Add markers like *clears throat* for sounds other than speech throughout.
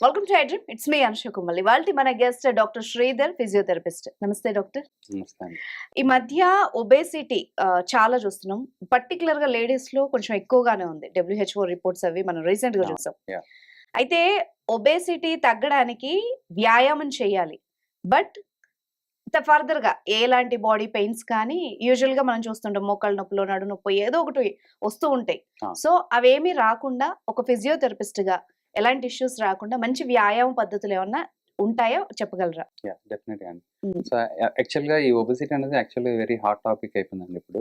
Welcome to iDream it's me Anusha Kummal ఇవాళ మన guest doctor Sridhar physiotherapist నమస్తే doctor ఈ మధ్య ఒబేసిటీ చాలా చూస్తున్నాం. పర్టికులర్గా లేడీస్లో కొంచెం ఎక్కువగానే ఉంది. డబ్ల్యూహెచ్ఓ రిపోర్ట్స్ అవి మనం రీసెంట్గా చూసాం. అయితే ఒబేసిటీ తగ్గడానికి వ్యాయామం చేయాలి. బట్ ఫర్దర్గా ఎలాంటి బాడీ పెయిన్స్ కానీ యూజువల్గా మనం చూస్తుంటాం మోకాళ్ళ నొప్పులు నడు నొప్పి ఏదో ఒకటి వస్తూ ఉంటాయి. సో అవేమీ రాకుండా ఒక ఫిజియోథెరపిస్ట్గా ఎలాంటి ఇష్యూస్ రాకుండా మంచి వ్యాయామ పద్ధతులు ఏమన్నా ఉంటాయో చెప్పగలరా? యా డెఫినెట్గా అండి. సో యాక్చువల్గా ఈ ఒబిసిటీ అనేది యాక్చువల్లీ వెరీ హాట్ టాపిక్ అయిపోయిందండి ఇప్పుడు.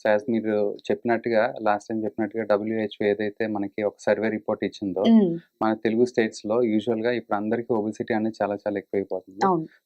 సో యాజ్ మీరు చెప్పినట్టుగా లాస్ట్ టైం చెప్పినట్టుగా డబ్ల్యూహెచ్ఓ ఏదైతే మనకి ఒక సర్వే రిపోర్ట్ ఇచ్చిందో మన తెలుగు స్టేట్స్లో యూజువల్గా ఇప్పుడు అందరికీ ఒబిసిటీ అనేది చాలా చాలా ఎక్కువైపోతుంది.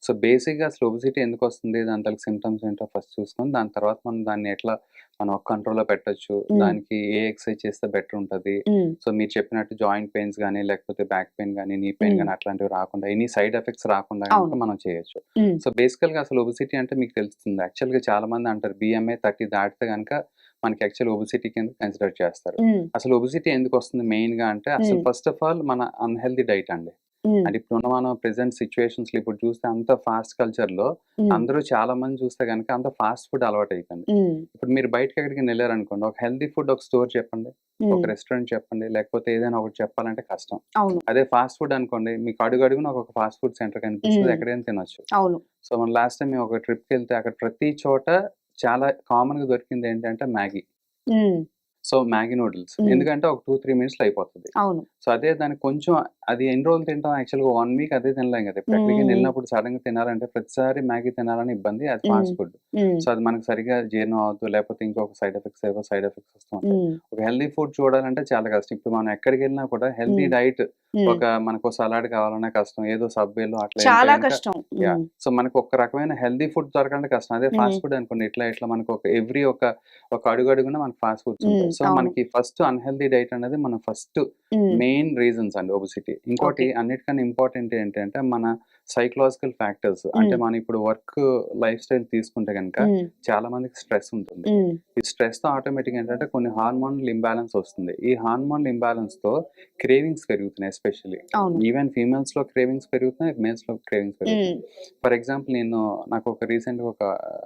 సో బేసిక్గా అసలు ఒబిసిటీ ఎందుకు వస్తుంది? దాంట్లో సిమ్టమ్స్ ఏంటో ఫస్ట్ చూసుకొని దాని తర్వాత మనం దాన్ని ఎట్లా మనం ఒక కంట్రోల్లో పెట్టొచ్చు. Mm. దానికి ఏ ఎక్సర్సైజ్ చేస్తే బెటర్ ఉంటుంది. సో మీరు చెప్పినట్టు జాయింట్ పెయిన్స్ కానీ లేకపోతే బ్యాక్ పెయిన్ కానీ నీ పెయిన్. కానీ అట్లాంటివి రాకుండా ఎనీ సైడ్ ఎఫెక్ట్స్ రాకుండా. మనం చేయొచ్చు. సో బేసికల్గా అసలు ఒబిసిటీ అంటే మీకు తెలుస్తుంది. యాక్చువల్గా చాలా మంది అంటారు బిఎంఏ థర్టీ దాటితే కనుక మనకి యాక్చువల్ ఒబిసిటీ కింద కన్సిడర్ చేస్తారు. అసలు ఒబిసిటీ ఎందుకు వస్తుంది మెయిన్గా అంటే అసలు. ఫస్ట్ ఆఫ్ ఆల్ మన అన్హెల్దీ డైట్ అండి. ఉమ్, అంటే ఇప్పుడు మనం ప్రెసెంట్ సిచ్యువేషన్స్లో ఇప్పుడు చూస్తే అంత ఫాస్ట్ కల్చర్లో అందరూ చాలా మంది చూస్తే కనుక అంత ఫాస్ట్ ఫుడ్ అలవాటు అయిపోయింది ఇప్పుడు మీరు బయటకి ఎక్కడికి వెళ్ళారనుకోండి ఒక హెల్దీ ఫుడ్ ఒక స్టోర్ చెప్పండి ఒక రెస్టారెంట్ చెప్పండి లేకపోతే ఏదైనా ఒకటి చెప్పాలంటే కష్టం. అదే ఫాస్ట్ ఫుడ్ అనుకోండి మీకు అడుగు అడుగున ఒక ఫాస్ట్ ఫుడ్ సెంటర్ కనిపిస్తుంది. ఎక్కడైనా తినొచ్చు. సో మన లాస్ట్ టైం ఒక ట్రిప్కి వెళ్తే అక్కడ ప్రతి చోట చాలా కామన్గా దొరికింది ఏంటంటే మ్యాగీ. So Maggi noodles. ఎందుకంటే ఒక టూ త్రీ మినిట్స్లో అయిపోతుంది సో అదే దానికి కొంచెం అది ఎన్ని రోజులు తింటాం? యాక్చువల్గా వన్ వీక్ అదే తినలేం కదా. ఇప్పుడు ఎక్కడికి. వెళ్ళినప్పుడు సడన్గా తినాలంటే ప్రతిసారి మ్యాగీ తినాలని ఇబ్బంది. అది ఫాస్ట్. ఫుడ్. సో అది మనకు సరిగా జీర్ణం అవుతుంది లేకపోతే ఇంకొక సైడ్ ఎఫెక్ట్స్ ఏవో సైడ్ ఎఫెక్ట్స్ వస్తూ ఉంటాయి. ఒక హెల్దీ ఫుడ్ చూడాలంటే చాలా కష్టం. ఇప్పుడు మనం ఎక్కడికి వెళ్ళినా కూడా హెల్దీ. డైట్ ఒక మనకు సలాడ్ కావాలన్నా కష్టం. ఏదో సబ్వేలో అట్లా చాలా కష్టం. సో మనకు ఒక రకమైన హెల్దీ ఫుడ్ దొరకంటే కష్టం. అదే ఫాస్ట్. ఫుడ్ అనుకోండి. ఇట్లా ఇట్లా మనకు ఒక ఎవ్రీ ఒక ఒక అడుగు అడుగున మనకి ఫాస్ట్ ఫుడ్స్ ఉంటాయి. మ్మ్, సో. మనకి ఫస్ట్ అన్హెల్దీ డైట్ అనేది మన ఫస్ట్ మెయిన్ రీజన్స్ అండి ఒబిసిటీ. ఇంకోటి. అన్నిటికన్నా ఇంపార్టెంట్ ఏంటంటే మన సైకలాజికల్ ఫ్యాక్టర్స్ అంటే. మనం ఇప్పుడు వర్క్ లైఫ్ స్టైల్ తీసుకుంటే కనుక చాలా మందికి స్ట్రెస్ ఉంటుంది. ఈ స్ట్రెస్తో ఆటోమేటిక్ ఏంటంటే కొన్ని హార్మోనల్ ఇంబ్యాలెన్స్ వస్తుంది. ఈ హార్మోనల్ ఇంబ్యాలెన్స్తో క్రేవింగ్స్ పెరుగుతున్నాయి ఎస్పెషల్లీ. ఈవెన్ ఫీమేల్స్లో క్రేవింగ్స్ పెరుగుతున్నాయి మేల్స్లో క్రేవింగ్స్ పెరుగుతున్నాయి. ఫర్ ఎగ్జాంపుల్ నేను నాకు ఒక రీసెంట్ ఒక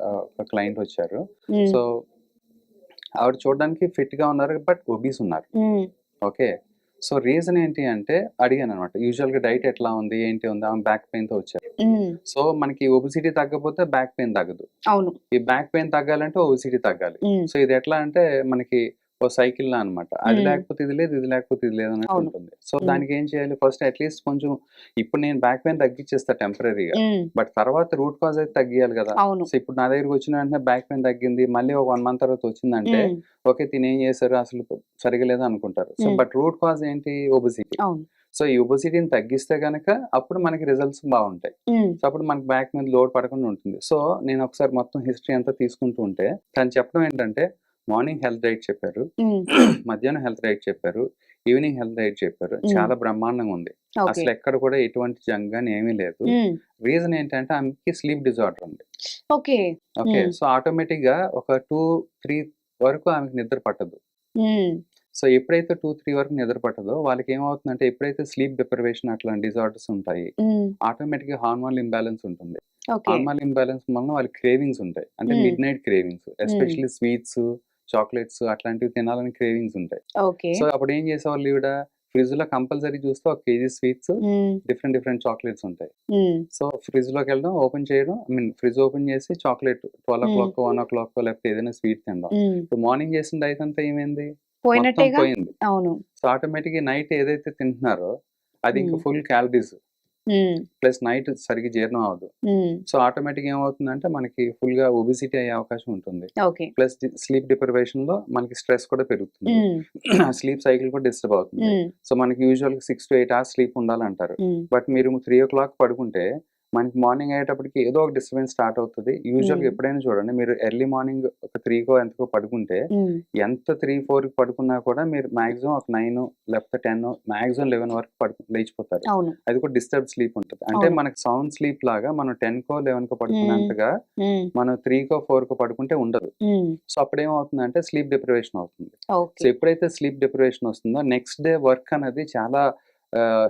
ఒక క్లయింట్ వచ్చారు. సో ఆవిడ చూడడానికి ఫిట్గా ఉన్నారు బట్ ఒబీస్ ఉన్నారు. ఓకే? సో రీజన్ ఏంటి అంటే అడిగాను అనమాట యూజువల్గా డైట్ ఎట్లా ఉంది ఏంటి ఉంది ఆమె బ్యాక్ పెయిన్తో వచ్చారు సో మనకి ఒబిసిటీ తగ్గకపోతే బ్యాక్ పెయిన్ తగ్గదు. అవును. ఈ బ్యాక్ పెయిన్ తగ్గాలంటే ఒబిసిటీ తగ్గాలి. సో ఇది ఎట్లా అంటే మనకి ఓ సైకిల్ లా అనమాట అది. లేకపోతే ఇది లేదు ఇది లేకపోతే ఇది లేదు అన్నట్టు. ఉంటుంది. సో. దానికి ఏం చేయాలి? ఫస్ట్ అట్లీస్ట్ కొంచెం ఇప్పుడు నేను బ్యాక్ పెయిన్ తగ్గించేస్తా టెంపరీగా. బట్ తర్వాత రూట్ కాజ్ అయితే తగ్గియాలి కదా. సో ఇప్పుడు నా దగ్గరికి వచ్చిన వెంటనే బ్యాక్ పెయిన్ తగ్గింది. మళ్ళీ ఒక వన్ మంత్ తర్వాత వచ్చిందంటే ఓకే తిని ఏం చేశారు? అసలు సరిగా లేదు అనుకుంటారు. సో. బట్ రూట్ కాజ్ ఏంటి? ఒబిసిటీ. సో ఈ ఒబిసిటీని తగ్గిస్తే గనక అప్పుడు మనకి రిజల్ట్స్ బాగుంటాయి. సో అప్పుడు మనకి బ్యాక్ మీద లోడ్ పడకుండా ఉంటుంది. సో నేను ఒకసారి మొత్తం హిస్టరీ అంతా తీసుకుంటూ ఉంటే తను చెప్పడం ఏంటంటే మార్నింగ్ హెల్త్ డైట్ చెప్పారు. మధ్యాహ్నం హెల్త్ డైట్ చెప్పారు. ఈవినింగ్ హెల్త్ డైట్ చెప్పారు. చాలా బ్రహ్మాండంగా ఉంది. అసలు ఎక్కడ కూడా ఎటువంటి జంక్ గానీ ఏమీ లేదు. రీజన్ ఏంటంటే ఆమెకి స్లీప్ డిజార్డర్ ఉంది. ఓకే. ఓకే. సో ఆటోమేటిక్గా ఒక టూ త్రీ వరకు ఆమెకి నిద్ర పట్టదు. సో ఎప్పుడైతే టూ త్రీ వరకు నిద్ర పట్టదో వాళ్ళకి ఏమవుతుందంటే ఎప్పుడైతే స్లీప్ డిప్రవేషన్ అట్లా డిజార్డర్స్ ఉంటాయి ఆటోమేటిక్గా హార్మోనల్ ఇంబ్యాలెన్స్ ఉంటుంది. ఓకే. హార్మోనల్ ఇంబ్యాలెన్స్ వలన వాళ్ళకి క్రేవింగ్స్ ఉంటాయి. అంటే. Midnight cravings especially sweets chocolates అట్లాంటివి తినాలని క్రేవింగ్స్ ఉంటాయి. సో అప్పుడు ఏం చేసేవాళ్ళు ఈవిడ? ఫ్రిడ్జ్లో కంపల్సరీ చూస్తే ఒక KG sweets different different chocolates ఉంటాయి. సో ఫ్రిడ్జ్లోకి వెళ్ళడం ఓపెన్ చేయడం ఐ మీన్ ఫ్రిడ్జ్ ఓపెన్ చేసి chocolate twelve o'clock one o'clock లేకపోతే ఏదైనా స్వీట్ తినడం. మార్నింగ్ చేసిన డైట్ అంతా ఏమైంది? పోయింది. సో ఆటోమేటిక్ నైట్ ఏదైతే తింటున్నారో అది ఇంకా. Full calories. ప్లస్ నైట్ సరిగ్గా జీర్ణం అవ్వదు. సో ఆటోమేటిక్ ఏమవుతుందంటే మనకి ఫుల్గా ఒబిసిటీ అయ్యే అవకాశం ఉంటుంది. ప్లస్ స్లీప్ డిప్రివేషన్లో మనకి స్ట్రెస్ కూడా పెరుగుతుంది. స్లీప్ సైకిల్ కూడా డిస్టర్బ్ అవుతుంది. సో మనకి usual six to eight hours sleep ఉండాలంటారు. బట్ మీరు త్రీ ఓ క్లాక్ పడుకుంటే మనకి మార్నింగ్ అయ్యేటప్పటికి ఏదో ఒక డిస్టర్బెన్స్ స్టార్ట్ అవుతుంది. యూజువల్గా. ఎప్పుడైనా చూడండి మీరు ఎర్లీ మార్నింగ్ ఒక త్రీకో ఎంతకో పడుకుంటే ఎంత త్రీ ఫోర్కి పడుకున్నా కూడా మీరు మాక్సిమం ఒక నైన్ లేకపోతే టెన్ మాక్సిమం లెవెన్ వరకు పడుకు లేచిపోతారు. అది కూడా డిస్టర్బ్ స్లీప్ ఉంటుంది. అంటే. మనకి సౌండ్ స్లీప్ లాగా మనం టెన్ కో లెవెన్ కో పడుకున్నంతగా మనం త్రీ కో ఫోర్ కో పడుకుంటే ఉండదు. సో అప్పుడు ఏమవుతుందంటే స్లీప్ డిప్రివేషన్ అవుతుంది. సో ఎప్పుడైతే స్లీప్ డిప్రివేషన్ వస్తుందో నెక్స్ట్ డే వర్క్ అనేది చాలా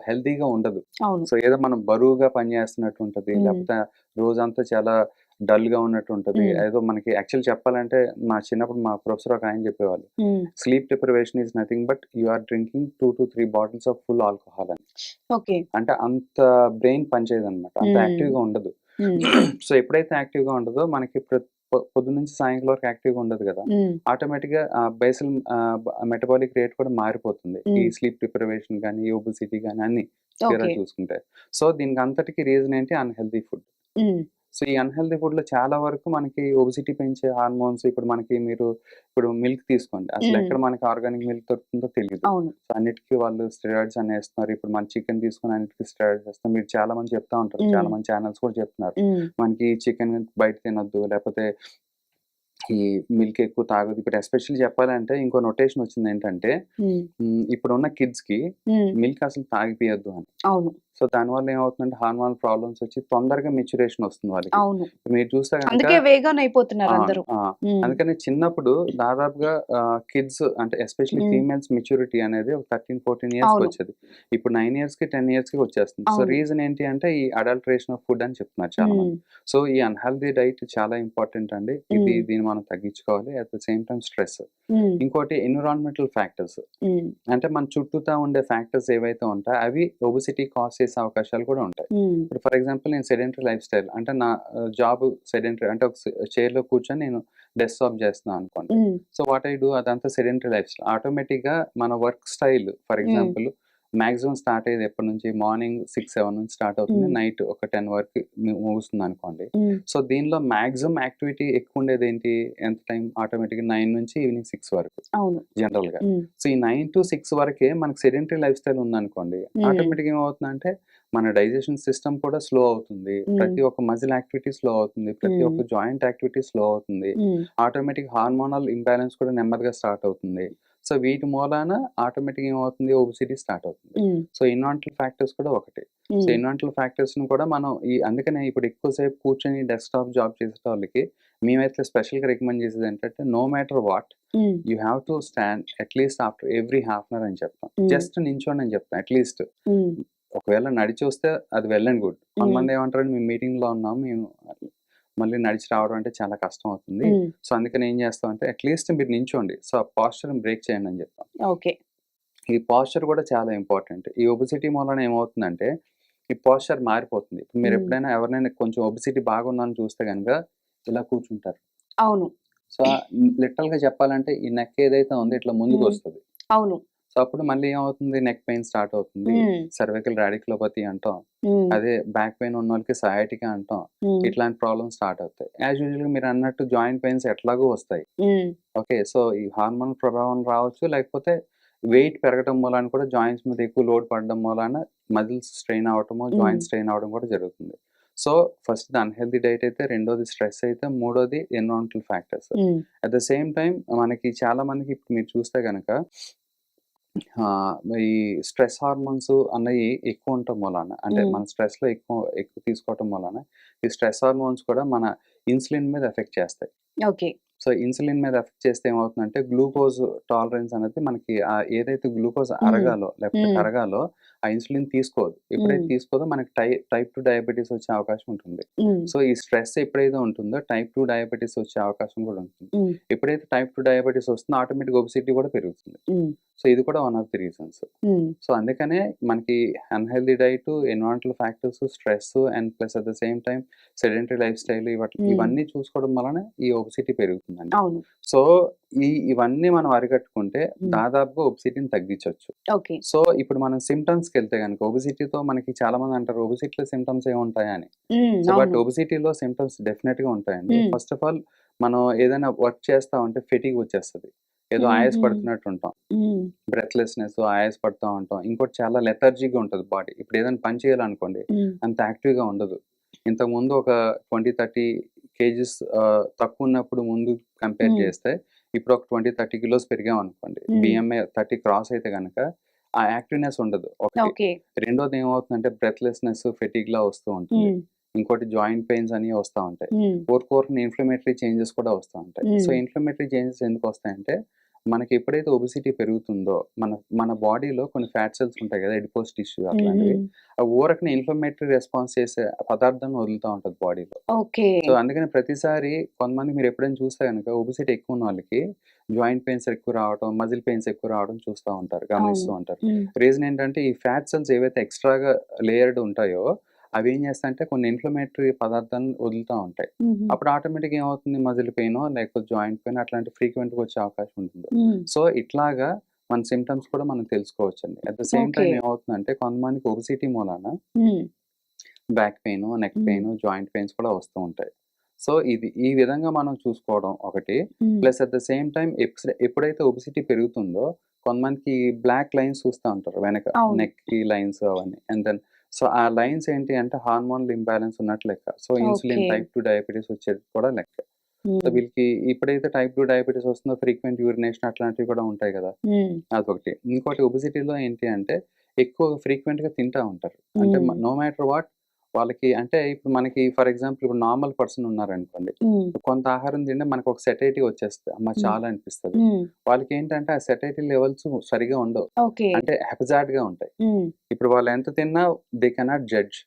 హెల్తీగా ఉండదు. సో ఏదో మనం బరువుగా పనిచేస్తున్నట్టు ఉంటది. లేకపోతే రోజంతా చాలా డల్గా ఉన్నట్టు ఉంటది. ఏదో మనకి యాక్చువల్ చెప్పాలంటే మా చిన్నప్పుడు మా ప్రొఫెసర్ ఒక ఆయన చెప్పేవాళ్ళు sleep deprivation is nothing but you are drinking two to three bottles of full alcohol అని. ఓకే. అంటే అంత బ్రెయిన్ పనిచేయదు అనమాట అంత. యాక్టివ్గా ఉండదు. సో ఎప్పుడైతే యాక్టివ్గా ఉండదో మనకి పొద్దు నుంచి సాయంకాలం వరకు యాక్టివ్గా ఉండదు కదా. ఆటోమేటిక్గా బేసల్ మెటబాలిక్ రేట్ కూడా మారిపోతుంది. ఈ. స్లీప్ డిప్రివేషన్ కానీ ఈ ఒబిసిటీ కానీ అన్ని చూసుకుంటే. సో దీనికి అంతటికి రీజన్ ఏంటి? Unhealthy food. సో ఈ అన్హెల్దీ ఫుడ్లో చాలా వరకు మనకి ఒబిసిటీ పెంచే హార్మోన్స్ ఇప్పుడు మనకి మీరు ఇప్పుడు మిల్క్ తీసుకోండి. అసలు. ఎక్కడ మనకి ఆర్గానిక్ మిల్క్ దొరుకుతుందో తెలియదు సో అన్నిటికీ వాళ్ళు స్టెరాయిడ్స్ అని వేస్తున్నారు. ఇప్పుడు మన చికెన్ తీసుకుని అన్నిటికీ స్టెరాయిడ్స్ వేస్తున్నారు. మీరు చాలా మంది చెప్తా ఉంటారు. చాలా మంది ఛానల్స్ కూడా చెప్తున్నారు. మనకి చికెన్ బయట తినొద్దు. లేకపోతే ఈ మిల్క్ ఎక్కువ తాగదు ఇప్పుడు ఎస్పెషల్లీ చెప్పాలంటే ఇంకో నొటేషన్ వచ్చింది ఏంటంటే ఇప్పుడున్న కిడ్స్కి మిల్క్ అసలు తాగిపియద్దు అని. అవును. సో దానివల్ల ఏమవుతుందంటే హార్మోనల్ ప్రాబ్లమ్స్ వచ్చి తొందరగా మెచ్యురేషన్ వస్తుంది వాళ్ళకి. మీరు చూస్తే అందుకే కనుక వేగాన్ అయిపోతున్నారు అందరూ. అందుకని చిన్నప్పుడు దాదాపుగా కిడ్స్ అంటే ఎస్పెషల్లీ. ఫీమేల్స్ మెచ్యూరిటీ అనేది ఒక థర్టీన్ ఫోర్టీన్ ఇయర్స్ అవును. వచ్చేది. ఇప్పుడు నైన్ ఇయర్స్కి టెన్ ఇయర్స్కి వచ్చేస్తుంది. సో. రీజన్ ఏంటి అంటే ఈ అడల్ట్రేషన్ ఆఫ్ ఫుడ్ అని చెప్తున్నారు చాలా సో ఈ అన్హెల్దీ డైట్ చాలా ఇంపార్టెంట్ అండి. ఇది. దీన్ని మనం తగ్గించుకోవాలి. At the same time stress ఇంకోటి ఎన్విరాన్మెంటల్ ఫ్యాక్టర్స్. ఉమ్, అంటే మన చుట్టూతా ఉండే ఫ్యాక్టర్స్ ఏవైతే ఉంటాయో అవి ఒబిసిటీ కాస్ చేసే అవకాశాలు కూడా ఉంటాయి. ఉమ్, ఇప్పుడు ఫర్ ఎగ్జాంపుల్ నేను సెడెంటరీ లైఫ్ స్టైల్ అంటే నా జాబ్ సెడెంటరీ అంటే ఒక చైర్లో కూర్చొని నేను డెస్క్టాప్ చేస్తున్నాను అనుకోండి. సో వాట్ ఐ డూ అదంతా సెడెంటరీ లైఫ్ స్టైల్. ఆటోమేటిక్గా మన work style for example maximum start అయ్యేది ఎప్పటి నుంచి? మార్నింగ్ సిక్స్ సెవెన్ నుంచి స్టార్ట్ అవుతుంది. నైట్ ఒక టెన్ వరకు ముగుస్తుంది అనుకోండి సో దీనిలో మాక్సిమం యాక్టివిటీ ఎక్కువ ఉండేది ఏంటి ఎంత టైం? ఆటోమేటిక్ నైన్ నుంచి ఈవినింగ్ సిక్స్ వరకు. జనరల్గా సో ఈ నైన్ టు సిక్స్ వరకే మనకి సెడెంటరీ లైఫ్ స్టైల్ ఉందనుకోండి. ఆటోమేటిక్ ఏమవుతుందంటే మన డైజెషన్ సిస్టమ్ కూడా స్లో అవుతుంది. ప్రతి ఒక్క మజిల్ యాక్టివిటీ స్లో అవుతుంది. ప్రతి. ఒక్క జాయింట్ యాక్టివిటీ స్లో అవుతుంది. ఆటోమేటిక్ హార్మోనల్ ఇంబ్యాలెన్స్ కూడా నెమ్మదిగా స్టార్ట్ అవుతుంది. సో వీటి మూలాన ఆటోమేటిక్ ఏమవుతుంది? ఒబిసిటీ స్టార్ట్ అవుతుంది. సో ఇన్వాంటల్ ఫ్యాక్టర్స్ కూడా ఒకటి. సో ఇన్వాంటల్ ఫ్యాక్టర్స్ను కూడా మనం ఈ అందుకనే ఇప్పుడు ఎక్కువసేపు కూర్చొని డెస్క్టాప్ జాబ్ చేసే వాళ్ళకి మేమైతే స్పెషల్గా రికమెండ్ చేసేది ఏంటంటే no matter what you have to stand at least after every half an hour అని చెప్తాం. జస్ట్ నించోండి అని చెప్తాం అట్లీస్ట్ ఒకవేళ నడిచి వస్తే అది వెల్ అండ్ గుడ్. కొంతమంది ఏమంటారు మేము మీటింగ్లో ఉన్నాం మేము మళ్ళీ నడిచి రావడం అంటే చాలా కష్టం అవుతుంది. సో అందుకని ఏం చేస్తాం అంటే అట్లీస్ట్ మీరు నించోండి సో ఆ పాస్చర్ బ్రేక్ చేయండి అని చెప్తాం. ఓకే. ఈ పాస్చర్ కూడా చాలా ఇంపార్టెంట్. ఈ ఒబిసిటీ మూలన ఏమవుతుందంటే ఈ పాస్చర్ మారిపోతుంది. మీరు. ఎప్పుడైనా ఎవరినైనా కొంచెం ఒబిసిటీ బాగుందని చూస్తే కనుక ఇలా కూర్చుంటారు. అవును. సో లిటరల్గా చెప్పాలంటే ఈ నెక్ ఏదైతే ఉందో ఇట్లా ముందుకు. వస్తుంది అవును. సో అప్పుడు మళ్ళీ ఏమవుతుంది? నెక్ పెయిన్ స్టార్ట్ అవుతుంది. సర్వికల్ రాడిక్లోపతి అంటాం. అదే బ్యాక్ పెయిన్ ఉన్న వాళ్ళకి సయాటికా అంటాం. ఇట్లాంటి ప్రాబ్లమ్స్ స్టార్ట్ అవుతాయి. యాజ్ యూజువల్గా మీరు అన్నట్టు జాయింట్ పెయిన్స్ ఎట్లాగో వస్తాయి. ఓకే. సో ఈ హార్మోన్ ప్రభావం రావచ్చు లేకపోతే వెయిట్ పెరగడం మూలాన కూడా జాయింట్స్ మీద ఎక్కువ లోడ్ పడడం మూలాన మజిల్స్ స్ట్రెయిన్ అవటము జాయింట్ స్ట్రెయిన్ అవడం కూడా జరుగుతుంది. సో ఫస్ట్ అన్హెల్దీ డైట్ అయితే రెండోది స్ట్రెస్ అయితే మూడోది environmental factors. At the same time మనకి చాలా మందికి ఇప్పుడు మీరు చూస్తే కనుక ఈ స్ట్రెస్ హార్మోన్స్ అన్నవి ఎక్కువ ఉండటం మూలాన అంటే. మన స్ట్రెస్లో ఎక్కువ ఎక్కువ తీసుకోవటం మూలాన ఈ స్ట్రెస్ హార్మోన్స్ కూడా మన ఇన్సులిన్ మీద ఎఫెక్ట్ చేస్తాయి ఓకే సో ఇన్సులిన్ మీద ఎఫెక్ట్ చేస్తే ఏమవుతుందంటే గ్లూకోజ్ టాలరెన్స్ అనేది మనకి ఆ ఏదైతే గ్లూకోజ్ అరగాలో లేకపోతే. కరగాలో ఆ ఇన్సులిన్ తీసుకోదు. ఎప్పుడైతే. తీసుకోదో మనకి టై టైప్ టు డయాబెటీస్ వచ్చే అవకాశం ఉంటుంది. సో ఈ స్ట్రెస్ ఎప్పుడైతే ఉంటుందో టైప్ టూ డయాబెటీస్ వచ్చే అవకాశం కూడా ఉంటుంది. ఎప్పుడైతే టైప్ టూ డయాబెటీస్ వస్తుందో ఆటోమేటిక్ ఒబిసిటీ కూడా పెరుగుతుంది. సో ఇది కూడా one of the reasons. So అందుకనే మనకి unhealthy diet environmental factors stress and plus at the same time sedentary lifestyle. ఇవన్నీ చూసుకోవడం వలన ఈ ఒబిసిటీ పెరుగుతుందండి. సో ఈ ఇవన్నీ మనం అరికట్టుకుంటే. దాదాపుగా ఒబిసిటీని తగ్గించవచ్చు సో ఇప్పుడు మనం సిమ్టమ్స్కి వెళ్తే కనుక ఒబిసిటీతో మనకి చాలా మంది అంటారు ఒబిసిటీలో సిమ్టమ్స్ ఏముంటాయా అని ఉమ్, సో బట్ ఒబిసిటీలో సిమ్టమ్స్ డెఫినెట్గా ఉంటాయండి. ఫస్ట్ ఆఫ్ ఆల్ మనం ఏదైనా వర్క్ చేస్తా ఉంటే ఫెటిగ్ వచ్చేస్తుంది. ఏదో. ఆయాస పడుతున్నట్టు ఉంటాం బ్రెత్లెస్నెస్ ఆయాస పడుతూ ఉంటాం. ఇంకోటి చాలా లెథర్జీగా ఉంటుంది బాడీ. ఇప్పుడు ఏదైనా పని చేయాలనుకోండి అంత యాక్టివ్గా ఉండదు. ఇంతకు ముందు ఒక ట్వంటీ థర్టీ కేజీస్ తక్కువ ఉన్నప్పుడు ముందు కంపేర్. చేస్తే ఇప్పుడు ఒక ట్వంటీ థర్టీ కిలోస్ పెరిగాం అనుకోండి. బిఎంఏ థర్టీ క్రాస్ అయితే కనుక ఆ యాక్టివ్నెస్ ఉండదు. ఒకటి రెండోది ఏమవుతుందంటే బ్రెత్లెస్నెస్ ఫెటిగ్ లా వస్తూ ఉంటుంది. ఇంకోటి జాయింట్ పెయిన్స్ అని వస్తూ ఉంటాయి. కోరుకోరుకున్న ఇన్ఫ్లమేటరీ చేంజెస్ కూడా వస్తూ ఉంటాయి. సో ఇన్ఫ్లమేటరీ చేంజెస్ ఎందుకు వస్తాయంటే మనకి ఎప్పుడైతే ఒబిసిటీ పెరుగుతుందో మన మన బాడీలో కొన్ని ఫ్యాట్ సెల్స్ ఉంటాయి కదా ఎడిపోస్ టిష్యూ అట్లాంటివి. ఊరకన ఇన్ఫ్లమేటరీ రెస్పాన్స్ చేసే పదార్థాన్ని వదులుతూ ఉంటుంది బాడీలో. ఓకే. సో అందుకని ప్రతిసారి కొంతమంది మీరు ఎప్పుడైనా చూస్తే కనుక ఒబిసిటీ ఎక్కువ ఉన్న వాళ్ళకి జాయింట్ పెయిన్స్ ఎక్కువ రావడం మజిల్ పెయిన్స్ ఎక్కువ రావడం చూస్తూ ఉంటారు గమనిస్తూ ఉంటారు. రీజన్ ఏంటంటే ఈ ఫ్యాట్ సెల్స్ ఏవైతే ఎక్స్ట్రాగా లేయర్డ్ ఉంటాయో అవి ఏం చేస్తాయంటే కొన్ని ఇన్ఫ్లమేటరీ పదార్థాలను వదులుతూ ఉంటాయి. అప్పుడు ఆటోమేటిక్ ఏమవుతుంది? మజిల్ పెయిన్ లేకపోతే జాయింట్ పెయిన్ అట్లాంటి ఫ్రీక్వెంట్గా వచ్చే అవకాశం ఉంటుంది. సో ఇట్లాగా మన సిమ్టమ్స్ కూడా మనం తెలుసుకోవచ్చు అండి అట్ ద సేమ్ టైం. ఏమవుతుందంటే కొంతమందికి ఒబిసిటీ మూలాన back pain neck. Pain joint pains కూడా వస్తూ ఉంటాయి. సో ఇది ఈ విధంగా మనం చూసుకోవడం ఒకటి. Plus at the same time ఎప్పుడైతే ఒబిసిటీ పెరుగుతుందో కొంతమందికి బ్లాక్ లైన్స్ చూస్తూ ఉంటారు వెనక. నెక్కి లైన్స్ అవన్నీ. అండ్ దెన్ సో ఆ లైన్స్ ఏంటి అంటే హార్మోనల్ ఇంబ్యాలెన్స్ ఉన్నట్టు లెక్క. So insulin. Type two diabetes వచ్చేది కూడా లెక్క. సో వీళ్ళకి ఇప్పుడైతే టైప్ టూ డయాబెటీస్ వస్తుందో ఫ్రీక్వెంట్ యూరినేషన్ అట్లాంటివి కూడా ఉంటాయి కదా. అదొకటి. ఇంకోటి ఒబిసిటీలో ఏంటి అంటే ఎక్కువ ఫ్రీక్వెంట్గా తింటా ఉంటారు. అంటే. నో మ్యాటర్ వాట్ వాళ్ళకి అంటే ఇప్పుడు మనకి ఫర్ ఎగ్జాంపుల్ ఇప్పుడు నార్మల్ పర్సన్ ఉన్నారనుకోండి. కొంత ఆహారం తింటే మనకు ఒక సెటైటీ వచ్చేస్తుంది. అమ్మ. చాలా అనిపిస్తుంది. వాళ్ళకి ఏంటంటే ఆ సెటైటీ లెవెల్స్ సరిగా ఉండవు. అంటే హెపజాట్గా ఉంటాయి ఇప్పుడు వాళ్ళు ఎంత తిన్నా దే కెనాట్ జడ్జ్.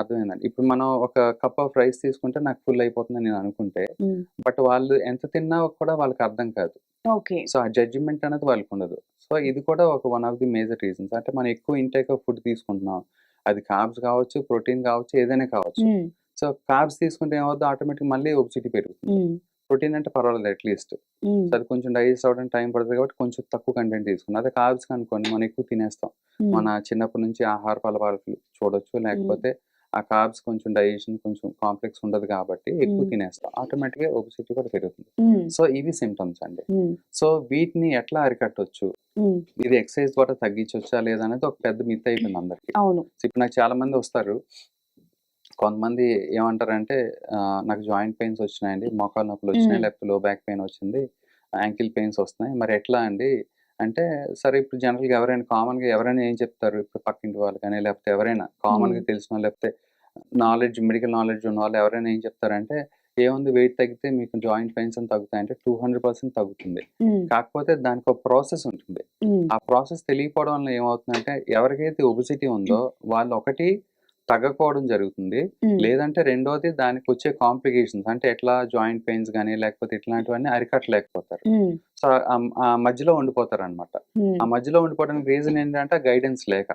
అర్థమైందండి? ఇప్పుడు మనం ఒక కప్ ఆఫ్ రైస్ తీసుకుంటే నాకు ఫుల్ అయిపోతుంది నేను అనుకుంటే బట్ వాళ్ళు ఎంత తిన్నా కూడా వాళ్ళకి అర్థం కాదు. సో ఆ జడ్జిమెంట్ అనేది వాళ్ళకి ఉండదు సో ఇది కూడా ఒక one of the major reasons. అంటే మనం ఎక్కువ ఇంటేక్ ఆఫ్ ఫుడ్ తీసుకుంటున్నాం. అది కార్బ్స్ కావచ్చు ప్రోటీన్ కావచ్చు ఏదైనా కావచ్చు. సో కార్బ్స్ తీసుకుంటే ఏమవుతుంది ఆటోమేటిక్ మళ్ళీ ఒబిసిటీ పెరుగుతుంది. ప్రోటీన్ అంటే పర్వాలేదు అట్లీస్ట్ సో అది కొంచెం డైజెస్ట్ అవ్వడానికి టైం పడుతుంది కాబట్టి కొంచెం తక్కువ కంటెంట్ తీసుకున్నాం. అదే కార్బ్స్ అనుకోండి మనం ఎక్కువ తినేస్తాం. మన చిన్నప్పటి నుంచి ఆహార అలవాట్లు చూడొచ్చు లేకపోతే ఆ కార్బ్స్ కొంచెం డైజెషన్ కొంచెం కాంప్లెక్స్ ఉండదు కాబట్టి ఎక్కువ. తినేస్తాం. ఆటోమేటిక్గా ఒబిసిటీ కూడా పెరుగుతుంది సో ఇవి సిమ్టమ్స్ అండి. సో వీటిని ఎట్లా అరికట్టొచ్చు? ఇది ఎక్సర్సైజ్ ద్వారా తగ్గించవచ్చా లేదా అనేది ఒక పెద్ద మిత్ అయిపోయింది అందరికి. అవును. ఇప్పుడు నాకు చాలా మంది వస్తారు. కొంతమంది ఏమంటారంటే నాకు జాయింట్ పెయిన్స్ వచ్చినాయండి మోకాలు నొప్పులు వచ్చినాయి. లేకపోతే లో బ్యాక్ పెయిన్ వచ్చింది యాంకిల్ పెయిన్స్ వస్తున్నాయి. మరి ఎట్లా అండి? అంటే సరే ఇప్పుడు జనరల్గా ఎవరైనా కామన్గా ఎవరైనా ఏం చెప్తారు? ఇప్పుడు పక్కింటి వాళ్ళు కానీ లేకపోతే ఎవరైనా కామన్గా. తెలిసిన లేకపోతే నాలెడ్జ్ మెడికల్ నాలెడ్జ్ ఉన్న వాళ్ళు ఎవరైనా ఏం చెప్తారంటే ఏముంది వెయిట్ తగ్గితే మీకు జాయింట్ పెయిన్స్ అని తగ్గుతాయి అంటే టూ హండ్రెడ్ పర్సెంట్ తగ్గుతుంది. కాకపోతే దానికి ఒక ప్రాసెస్ ఉంటుంది. ఆ ప్రాసెస్ తెలియకపోవడం వల్ల ఏమవుతుందంటే ఎవరికైతే ఒబిసిటీ ఉందో వాళ్ళు ఒకటి తగ్గకపోవడం జరుగుతుంది. లేదంటే రెండోది దానికి వచ్చే కాంప్లికేషన్స్ అంటే ఎట్లా జాయింట్ పెయిన్స్ కానీ లేకపోతే ఇట్లాంటివన్నీ అరికట్టలేకపోతారు. సో ఆ- మధ్యలో ఉండిపోతారు అనమాట ఆ మధ్యలో ఉండిపోవడానికి రీజన్ ఏంటంటే గైడెన్స్ లేక.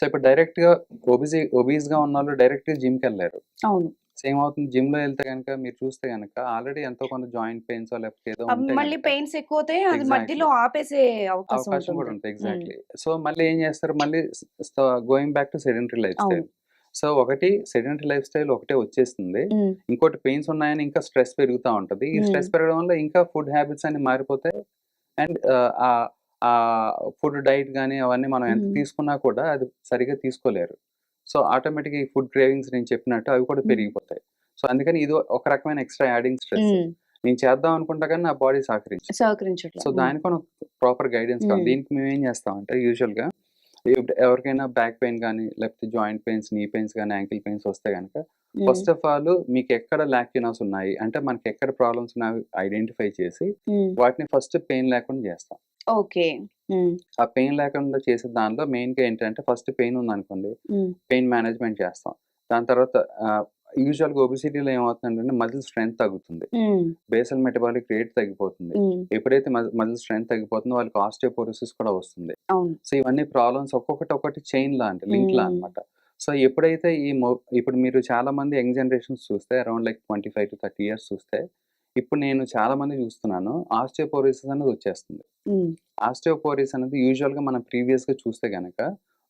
సో ఇప్పుడు డైరెక్ట్గా ఒబిసి ఒబీస్గా ఉన్న వాళ్ళు డైరెక్ట్గా జిమ్కి వెళ్ళారు అవును. సేమ్ అవుతుంది. జిమ్లో వెళ్తే కనుక మీరు చూస్తే కనుక ఆల్రెడీ ఎంతో కొంత జాయింట్ పెయిన్స్ లేకపోతే ఏదో మళ్ళీ పెయిన్స్ ఎక్కువ అవుతాయి అది. మధ్యలో ఆపేసే అవకాశం కూడా ఉంటుంది. ఎగ్జాక్ట్లీ సో మళ్ళీ ఏం చేస్తారు? మళ్ళీ going back to sedentary life style. So ఒకటి సెడెంటరీ లైఫ్ స్టైల్ ఒకటే వచ్చేస్తుంది. ఇంకోటి పెయిన్స్ ఉన్నాయని ఇంకా స్ట్రెస్ పెరుగుతూ ఉంటది. ఈ. స్ట్రెస్ పెరగడం వల్ల ఇంకా ఫుడ్ హ్యాబిట్స్ అన్ని మారిపోతాయి. అండ్ ఆ ఫుడ్ డైట్ కానీ అవన్నీ మనం ఎంత. తీసుకున్నా కూడా అది సరిగా తీసుకోలేరు. సో ఆటోమేటిక్ ఈ ఫుడ్ క్రేవింగ్స్ నేను చెప్పినట్టు అవి కూడా. పెరిగిపోతాయి. సో అందుకని ఇది ఒక రకమైన ఎక్స్ట్రా యాడింగ్ స్ట్రెస్. నేను చేద్దాం అనుకుంటా కానీ నా బాడీ సహకరించదు. సహకరించట్లేదు సో దానికి మనం ప్రాపర్ గైడెన్స్ కావాలి. దీనికి మేము ఏం చేస్తామంటే యూజువల్గా ఎవరికైనా బ్యాక్ పెయిన్ కానీ లేకపోతే జాయింట్ పెయిన్స్ నీ పెయిన్స్ కానీ యాంకిల్ పెయిన్స్ వస్తే కనుక ఫస్ట్ ఆఫ్ ఆల్ మీకు ఎక్కడ లాక్యునస్ ఉన్నాయి అంటే మనకి ఎక్కడ ప్రాబ్లమ్స్ ఉన్నాయి ఐడెంటిఫై చేసి వాటిని ఫస్ట్ పెయిన్ లేకుండా చేస్తాం. ఓకే. ఆ పెయిన్ లేకుండా చేసే దానిలో మెయిన్గా ఏంటంటే ఫస్ట్ పెయిన్ ఉంది అనుకోండి పెయిన్ మేనేజ్మెంట్ చేస్తాం. దాని తర్వాత యూజువల్గా ఒబిసిటీలో ఏమవుతుందంటే మజిల్ స్ట్రెంత్ తగ్గుతుంది. బేసల్ మెటబాలిక్ రేట్ తగ్గిపోతుంది. ఎప్పుడైతే మజిల్ స్ట్రెంత్ తగ్గిపోతుందో వాళ్ళకి ఆస్టియోపోరోసిస్ కూడా వస్తుంది. అవును. సో ఇవన్నీ ప్రాబ్లమ్స్ ఒక్కొక్కటి ఒక్కటి చైన్ లా అంటే లింక్ లా. అనమాట సో ఎప్పుడైతే ఈ మొ ఇప్పుడు మీరు చాలా మంది యంగ్ జనరేషన్స్ చూస్తే around like twenty five to thirty years చూస్తే ఇప్పుడు నేను చాలా మంది చూస్తున్నాను ఆస్టియోపోరోసిస్ అనేది వచ్చేస్తుంది. ఆస్టియోపోరిస్ అనేది యూజువల్గా మనం ప్రీవియస్గా చూస్తే గనక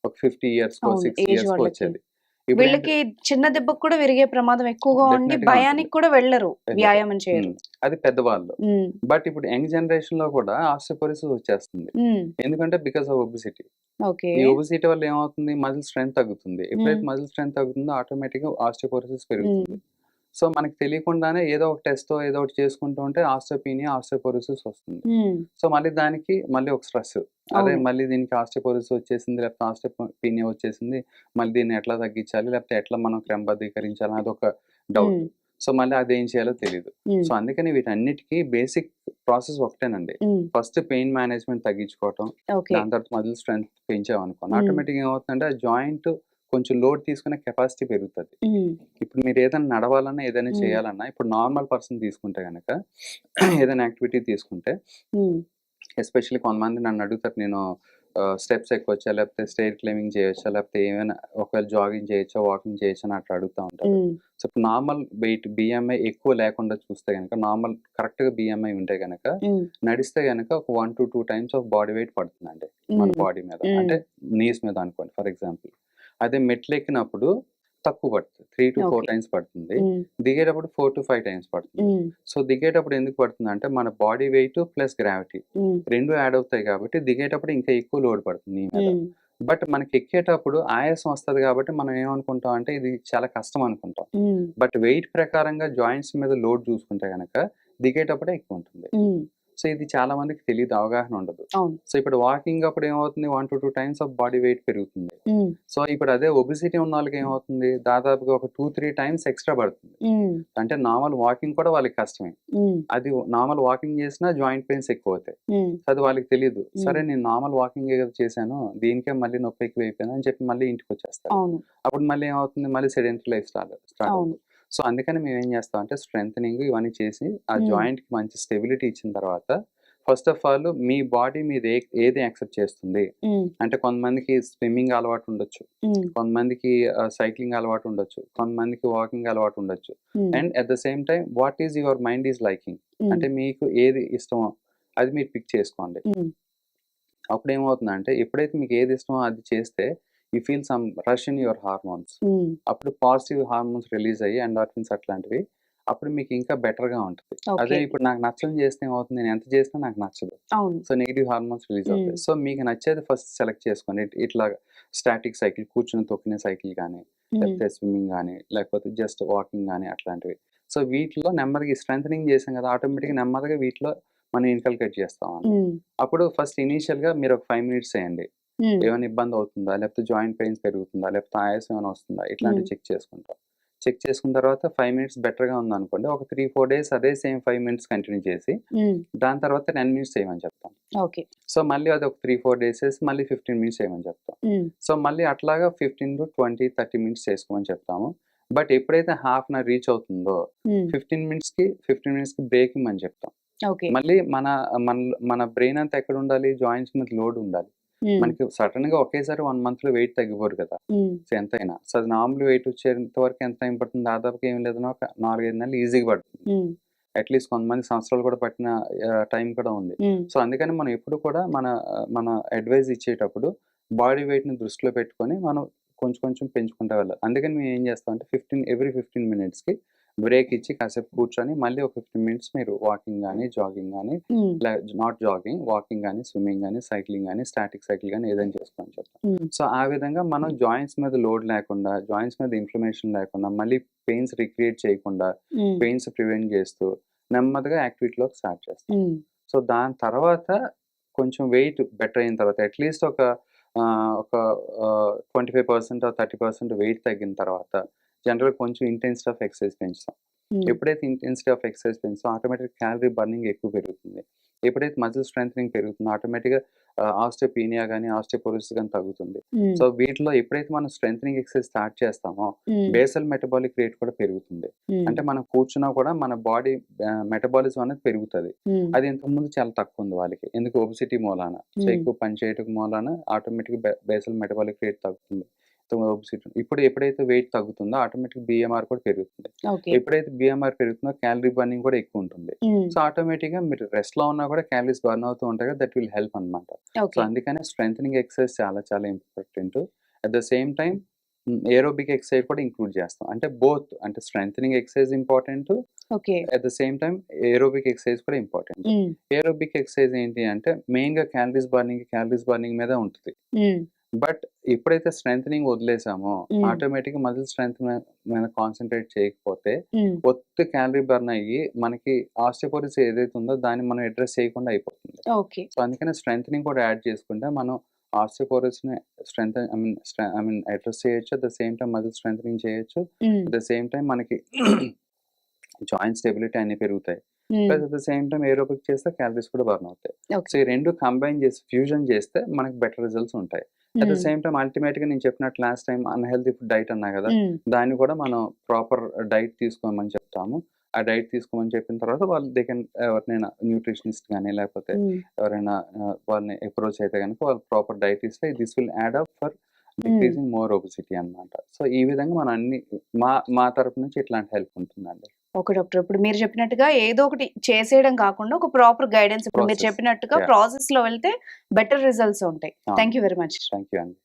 ఒక ఫిఫ్టీ ఇయర్స్ కో సిక్స్ ఇయర్స్ కో. వచ్చేది. వీళ్ళకి చిన్న దెబ్బకు కూడా విరిగే ప్రమాదం ఎక్కువగా ఉండి భయానికి. కూడా వెళ్ళరు. వ్యాయామం చేయరు. ఉమ్, అది పెద్దవాళ్ళు. బట్ ఇప్పుడు యంగ్ జనరేషన్లో కూడా ఆస్టియోపోరిసిస్ వచ్చేస్తుంది. ఎందుకంటే బికాస్ ఆఫ్ ఒబిసిటీ ఓకే. ఈ ఒబిసిటీ వల్ల ఏమవుతుంది? మజిల్ స్ట్రెంత్ తగ్గుతుంది. ఎప్పుడైతే. మజిల్ స్ట్రెంత్ తగ్గుతుందో ఆటోమేటిక్గా ఆస్టియోపోరిసిస్ పెరుగుతుంది. సో మనకి తెలియకుండానే ఏదో ఒక టెస్ట్ ఏదో ఒకటి చేసుకుంటూ ఉంటే ఆస్టియోపీనియా ఆస్టియోపోరిసిస్ వస్తుంది. సో మళ్ళీ దానికి మళ్ళీ ఒక స్ట్రెస్. అదే. మళ్ళీ దీనికి ఆస్టియోపోరిసిస్ వచ్చేసింది లేకపోతే ఆస్టియోపీనియా వచ్చేసింది మళ్ళీ దీన్ని ఎట్లా తగ్గించాలి లేకపోతే ఎట్లా మనం క్రమబద్ధీకరించాలి అది ఒక డౌట్. సో మళ్ళీ అది ఏం చేయాలో తెలియదు సో అందుకని వీటన్నిటికీ బేసిక్ ప్రాసెస్ ఒకటేనండి. ఫస్ట్ పెయిన్ మేనేజ్మెంట్ తగ్గించుకోవటం దాని తర్వాత మజిల్ స్ట్రెంత్ పెంచామనుకోండి. ఆటోమేటిక్ ఏమవుతుందంటే ఆ జాయింట్ కొంచెం లోడ్ తీసుకునే కెపాసిటీ పెరుగుతుంది. ఇప్పుడు మీరు ఏదైనా నడవాలన్నా ఏదైనా. చేయాలన్నా ఇప్పుడు నార్మల్ పర్సన్ తీసుకుంటే కనుక ఏదైనా యాక్టివిటీ తీసుకుంటే ఎస్పెషల్లీ కొంతమంది నన్ను అడుగుతారు నేను స్టెప్స్ ఎక్కొచ్చా లేకపోతే స్టేర్ క్లైంబింగ్ చేయొచ్చా లేకపోతే ఏమైనా ఒకవేళ జాగింగ్ చేయొచ్చా వాకింగ్ చేయొచ్చా అని అట్లా అడుగుతూ ఉంటారు. సో నార్మల్ వెయిట్ బిఎంఐ ఎక్కువ లేకుండా చూస్తే కనుక నార్మల్ కరెక్ట్గా బిఎంఐ ఉంటే కనుక నడిస్తే కనుక ఒక one to two times of body weight పడుతుందండి మన బాడీ మీద. అంటే నీస్ మీద అనుకోండి ఫర్ ఎగ్జాంపుల్. అదే మెట్లు ఎక్కినప్పుడు తక్కువ పడుతుంది. Three to four. టైమ్స్ పడుతుంది. దిగేటప్పుడు ఫోర్ టు ఫైవ్ టైమ్స్ పడుతుంది. సో దిగేటప్పుడు ఎందుకు పడుతుంది అంటే మన బాడీ వెయిట్ ప్లస్ గ్రావిటీ రెండు యాడ్ అవుతాయి కాబట్టి దిగేటప్పుడు ఇంకా ఎక్కువ లోడ్ పడుతుంది బట్ మనకి ఎక్కేటప్పుడు ఆయాసం వస్తుంది కాబట్టి మనం ఏమనుకుంటాం అంటే ఇది చాలా కష్టం అనుకుంటాం. బట్ వెయిట్ ప్రకారంగా జాయింట్స్ మీద లోడ్ చూసుకుంటే కనుక దిగేటప్పుడే ఎక్కువ ఉంటుంది. సో ఇది చాలా మందికి తెలియదు అవగాహన ఉండదు. సో ఇప్పుడు వాకింగ్ అప్పుడు ఏమవుతుంది? One to two times of body weight పెరుగుతుంది. సో ఇప్పుడు అదే ఒబిసిటీ ఉన్న వాళ్ళకి ఏమవుతుంది? దాదాపుగా ఒక టూ త్రీ టైమ్స్ ఎక్స్ట్రా పడుతుంది. అంటే నార్మల్ వాకింగ్ కూడా వాళ్ళకి కష్టమే. అది నార్మల్ వాకింగ్ చేసినా జాయింట్ పెయిన్స్ ఎక్కువ అవుతాయి అది వాళ్ళకి తెలియదు సరే నేను నార్మల్ వాకింగ్ ఏదో చేశాను దీనికే మళ్ళీ నొప్పి ఎక్కువ అయిపోయింది అని చెప్పి మళ్ళీ ఇంటికి వచ్చేస్తారు అవును. అప్పుడు మళ్ళీ ఏమవుతుంది? మళ్ళీ సెడెంటరీ లైఫ్ స్టార్ట్ స్టార్ట్ అవుతుంది. సో అందుకని మేము ఏం చేస్తాం అంటే స్ట్రెంగ్ ఇవన్నీ చేసి ఆ Hmm. జాయింట్కి మంచి స్టెబిలిటీ ఇచ్చిన తర్వాత ఫస్ట్ ఆఫ్ ఆల్ మీ బాడీ మీద ఏ ఏది యాక్సెప్ట్ చేస్తుంది? అంటే కొంతమందికి స్విమ్మింగ్ అలవాటు ఉండొచ్చు. కొంతమందికి సైక్లింగ్ అలవాటు ఉండొచ్చు. కొంతమందికి వాకింగ్ అలవాటు ఉండొచ్చు. And at the same time what is your mind is liking? అంటే మీకు ఏది ఇష్టమో అది మీరు పిక్ చేసుకోండి. అప్పుడు ఏమవుతుందంటే ఎప్పుడైతే మీకు ఏది ఇష్టమో అది చేస్తే you feel some rush in your hormones. అప్పుడు పాజిటివ్ హార్మోన్స్ రిలీజ్ అయ్యి ఎండార్ఫిన్స్ అట్లాంటివి అప్పుడు మీకు ఇంకా better గా ఉంటుంది అదే ఇప్పుడు నాకు నచ్చని చేస్తే ఏమవుతుంది? నేను ఎంత చేసినా నాకు నచ్చదు. So negative hormones release. అవుతాయి. సో మీకు నచ్చేది ఫస్ట్ సెలెక్ట్ చేసుకోండి. ఇట్- ఇట్లా స్టాటిక్ సైకిల్ కూర్చుని తొక్కిన సైకిల్ కానీ లేకపోతే స్విమ్మింగ్ కానీ లేకపోతే జస్ట్ వాకింగ్ కానీ అట్లాంటివి. సో వీటిలో నెమ్మదిగా స్ట్రెంగ్ చేసాం కదా ఆటోమేటిక్గా నెమ్మదిగా వీటిలో మనం ఇన్కల్కేట్ చేస్తాం అప్పుడు ఫస్ట్ ఇనీషియల్గా మీరు ఒక ఫైవ్ మినిట్స్ చేయండి. ఉమ్, ఏమైనా ఇబ్బంది అవుతుందా? లేకపోతే జాయింట్ పెయిన్స్ పెరుగుతుందా? లేకపోతే ఆయాసం ఏమైనా వస్తుందా? ఇట్లాంటివి. చెక్ చేసుకుంటాం. చెక్ చేసుకున్న తర్వాత ఫైవ్ మినిట్స్ బెటర్గా ఉంది అనుకోండి ఒక త్రీ ఫోర్ డేస్ అదే సేమ్ ఫైవ్ మినిట్స్ కంటిన్యూ చేసి దాని తర్వాత టెన్ మినిట్స్ చేయమని చెప్తాం. ఓకే. సో మళ్ళీ అది ఒక త్రీ ఫోర్ డేస్ వేసి మళ్ళీ ఫిఫ్టీన్ మినిట్స్ చేయమని చెప్తాం. సో మళ్ళీ అట్లాగా fifteen to twenty thirty minutes చేసుకోమని చెప్తాము. బట్ ఎప్పుడైతే హాఫ్ అన్ అవర్ రీచ్ అవుతుందో ఫిఫ్టీన్ మినిట్స్కి ఫిఫ్టీన్ మినిట్స్కి బ్రేక్ ఇమ్మని చెప్తాం. ఓకే. మళ్ళీ మన మన మన బ్రెయిన్ అంతా ఎక్కడ ఉండాలి? జాయింట్స్ మీద లోడ్ ఉండాలి. మనకి సడన్గా ఒకేసారి వన్ మంత్లో వెయిట్ తగ్గిపోరు కదా. సో ఎంతైనా. సో అది నార్మల్ వెయిట్ వచ్చేంత వరకు ఎంత టైం పడుతుంది దాదాపుగా ఏం లేదన్నా ఒక నాలుగైదు నెలలు ఈజీగా పడుతుంది. అట్లీస్ట్ కొంతమంది సంవత్సరాలు కూడా పట్టిన టైం కూడా ఉంది. సో అందుకని మనం ఎప్పుడు కూడా మన మన అడ్వైజ్ ఇచ్చేటప్పుడు బాడీ వెయిట్ని దృష్టిలో పెట్టుకొని మనం కొంచెం కొంచెం పెంచుకుంటూ వెళ్ళాలి. అందుకని మేము ఏం చేస్తాం అంటే ఫిఫ్టీన్ ఎవ్రీ ఫిఫ్టీన్ మినిట్స్కి బ్రేక్ ఇచ్చి కాసేపు కూర్చొని మళ్ళీ ఒక ఫిఫ్టీన్ మినిట్స్ మీరు వాకింగ్ కానీ జాగింగ్ కానీ నాట్ జాగింగ్ వాకింగ్ కానీ స్విమ్మింగ్ కానీ సైక్లింగ్ కానీ స్టాటిక్ సైకిల్ కానీ ఏదైనా చేసుకోని చెప్తాం సో ఆ విధంగా మనం జాయింట్స్ మీద లోడ్ లేకుండా జాయింట్స్ మీద ఇన్ఫ్లమేషన్ లేకుండా మళ్ళీ పెయిన్స్ రిక్రియేట్ చేయకుండా పెయిన్స్ ప్రివెంట్ చేస్తూ నెమ్మదిగా యాక్టివిటీలోకి స్టార్ట్ చేస్తాం. సో దాని తర్వాత కొంచెం వెయిట్ బెటర్ అయిన తర్వాత అట్లీస్ట్ ఒక ఒక twenty five percent thirty percent weight తగ్గిన తర్వాత జనరల్ కొంచెం ఇంటెన్సిటీ ఆఫ్ ఎక్సర్సైజ్ పెంచుతాం. ఎప్పుడైతే ఇంటెన్సిటీ ఆఫ్ ఎక్సర్సైజ్ పెంచుతో ఆటోమేటిక్ క్యాలరీ బర్నింగ్ ఎక్కువ పెరుగుతుంది. ఎప్పుడైతే మజిల్ స్ట్రెంగ్ పెరుగుతుందో ఆటోమేటిక్గా ఆస్టోపీనియా కానీ ఆస్టోపోరిసిస్ కానీ తగ్గుతుంది. సో వీటిలో ఎప్పుడైతే మనం స్ట్రెంగ్ ఎక్సర్సైజ్ స్టార్ట్ చేస్తామో బేసల్ మెటబాలిక్ రేట్ కూడా పెరుగుతుంది. అంటే మనం కూర్చున్నా కూడా మన బాడీ మెటబాలిజం అనేది పెరుగుతుంది. అది ఇంతకుముందు చాలా తక్కువ ఉంది వాళ్ళకి. ఎందుకు? ఒబిసిటీ మూలాన. సో. ఎక్కువ పని చేయటం మూలాన ఆటోమేటిక్ బేసల్ మెటబాలిక్ రేట్ తగ్గుతుంది. ఇప్పుడు ఎప్పుడైతే వెయిట్ తగ్గుతుందో ఆటోమేటిక్ బిఎంఆర్ కూడా పెరుగుతుంది. ఎప్పుడైతే బిఎంఆర్ పెరుగుతుందో క్యాలరీ బర్నింగ్ కూడా ఎక్కువ ఉంటుంది. సో ఆటోమేటిక్గా మీరు రెస్ట్లో ఉన్నా కూడా క్యాలరీస్ బర్న్ అవుతూ ఉంటాయి కదా దట్ విల్ హెల్ప్ అనమాట సో అందుకనే స్ట్రెంగ్ ఎక్సర్సైజ్ చాలా చాలా important at the same time aerobic exercise కూడా ఇంక్లూడ్ చేస్తాం. అంటే బోత్ అంటే strength exercise important at the same time aerobic exercise కూడా ఇంపార్టెంట్ ఏరోబిక్ ఎక్సర్సైజ్ ఏంటి అంటే మెయిన్గా క్యాలరీస్ బర్నింగ్ క్యాలరీస్ బర్నింగ్ మీద ఉంటుంది. బట్ ఎప్పుడైతే స్ట్రెంగ్ వదిలేసామో. ఆటోమేటిక్ మజిల్ స్ట్రెంత్ మీద కాన్సన్ట్రేట్ చేయకపోతే ఒత్తు క్యాలరీ బర్న్ అయ్యి మనకి ఆస్టియోపోరిస్ ఏదైతే ఉందో దాన్ని మనం అడ్రస్ చేయకుండా అయిపోతుంది. సో అందుకని స్ట్రెంగ్ కూడా యాడ్ చేసుకుంటే మనం ఆస్టియోపోరిస్ని strength I mean I mean address చేయొచ్చు at the same time muscle strength చేయొచ్చు అట్ ద సేమ్ టైం మనకి *clears throat* జాయింట్ స్టెబిలిటీ అన్ని పెరుగుతాయి. Plus at the same time aerobic చేస్తే క్యాలరీస్ కూడా బర్న్ అవుతాయి. సో ఈ రెండు కంబైన్ చేసి ఫ్యూజన్ చేస్తే మనకి బెటర్ రిజల్ట్స్ ఉంటాయి. అట్ ద సేమ్ టైం అల్టిమేట్గా నేను చెప్పినట్టు last time unhealthy food diet అన్నా కదా దాన్ని కూడా మనం ప్రాపర్ డైట్ తీసుకోమని చెప్తాము. ఆ డైట్ తీసుకోమని చెప్పిన తర్వాత వాళ్ళు దే కెన్ ఎవరినైనా న్యూట్రిషనిస్ట్ కానీ లేకపోతే ఎవరైనా వాళ్ళని అప్రోచ్ అయితే కనుక వాళ్ళు ప్రాపర్ డైట్ ఇస్తే this will add up for decreasing more obesity అన్నమాట సో ఈ విధంగా మనం అన్ని మా మా తరపు నుంచి ఇట్లాంటి హెల్ప్ ఉంటుందండి ఓకే డాక్టర్ ఇప్పుడు మీరు చెప్పినట్టుగా ఏదో ఒకటి చేసేయడం కాకుండా ఒక ప్రాపర్ గైడెన్స్ ఇప్పుడు మీరు. చెప్పినట్టుగా. ప్రాసెస్లో వెళ్తే బెటర్ రిజల్ట్స్ ఉంటాయి. Thank you very much thank you అండి